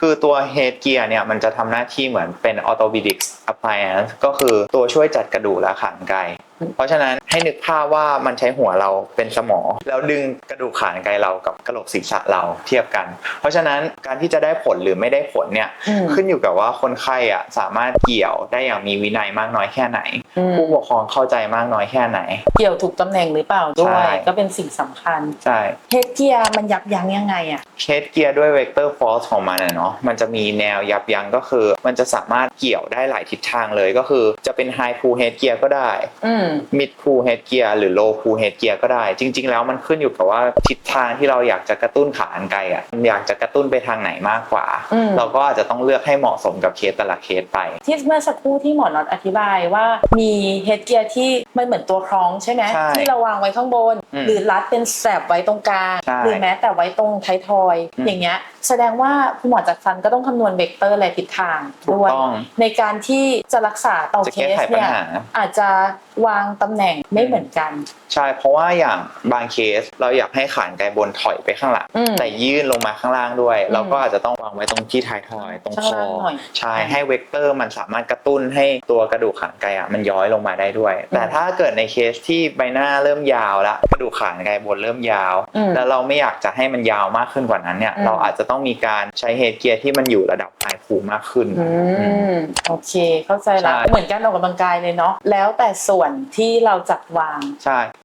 คือตัว head gear เนี่ยมันจะทำหน้าที่เหมือนเป็น orthopedic appliance ก็คือตัวช่วยจัดกระดูกและขานไกเพราะฉะนั้น ให้นึกภาพว่ามันใช้หัวเราเป็นสมอง แล้วดึงกระดูกขานไกเรากับกระโหลกศีรษะเราเทียบกัน เพราะฉะนั้นการที่จะได้ผลหรือไม่ได้ผลเนี่ยอืมขึ้นอยู่กับว่าคนไข้อะสามารถเกี่ยวได้อย่างมีวินัยมากน้อยแค่ไหนอืมผู้ปกครองเข้าใจมากน้อยแค่ไหน เกี่ยวถูกตำแหน่งหรือเปล่าด้วยใช่ก็เป็นสิ่งสำคัญใช่เฮดเกียร์มันยับยั้งยังไงอะเฮดเกียร์ด้วยเวกเตอร์ฟอร์สของมันอะเนาะมันจะมีแนวยับยั้งก็คือ มันจะสามารถเกี่ยวได้หลายทิศทางเลยก็คือ จะเป็นไฮพูเฮดเกียร์ก็ได้อืมมิดพูเฮดเกียร์หรือโลพูเฮดเกียร์ก็ได้ จริง ๆ แล้วมันขึ้นอยู่กับว่าทิศทางที่เราอยากจะกระตุ้นขาอันไกลอะอยากจะกระตุ้นไปทางไหนมากกว่าอืมเราก็อาจจะต้องเลือกให้เหมาะสมกับเคสแต่ละเคสไป ที่เมื่อสักครู่ที่หมอน็อตอธิบายว่ามีเฮดเกียร์ที่มันเหมือนตัวคล้องใช่ไหมใช่ที่เราวางไว้ข้างบนอืมหรือรัดเป็นแสบไว้ตรงกลางใช่หรือแม้แต่ไว้ตรงท้ายทอยอืมอย่างเงี้ยแสดงว่าคุณหมอจัดฟันก็ต้องคำนวณเวกเตอร์และทิศทางถูกด้วยต้องในการที่จะรักษาต่อจะเคแก้สไขปัญเนี่ยหาอาจจะ วางตำแหน่งไม่เหมือนกัน ใช่เพราะว่าอย่างบางเคสเราอยากให้ขานไกลบนถอยไปข้างหลังอืมแต่ยื่นลงมาข้างล่างด้วยอืมเราก็อาจจะต้องวางไว้ตรงที่ท้ายทอยตรงข้างคอล่างหน่อยใช่ให้เวกเตอร์มันสามารถกระตุ้นให้ตัวกระดูกขานไกลอะมันย้อยลงมาได้ด้วย แต่ถ้าเกิดในเคสที่ใบหน้าเริ่มยาวแล้วกระดูกขานไกลบนเริ่มยาว อืมแล้วเราไม่อยากจะให้มันยาวมากขึ้นกว่านั้นเนี่ย อืม เราอาจจะต้องมีการใช้เฮดเกียร์ที่มันอยู่ระดับไฮพูมากขึ้น อืมโอเค เข้าใจละใช่ เหมือนการออกกำลังกายเลยเนาะแล้วแต่ส่วนที่เราจัดวาง ใช่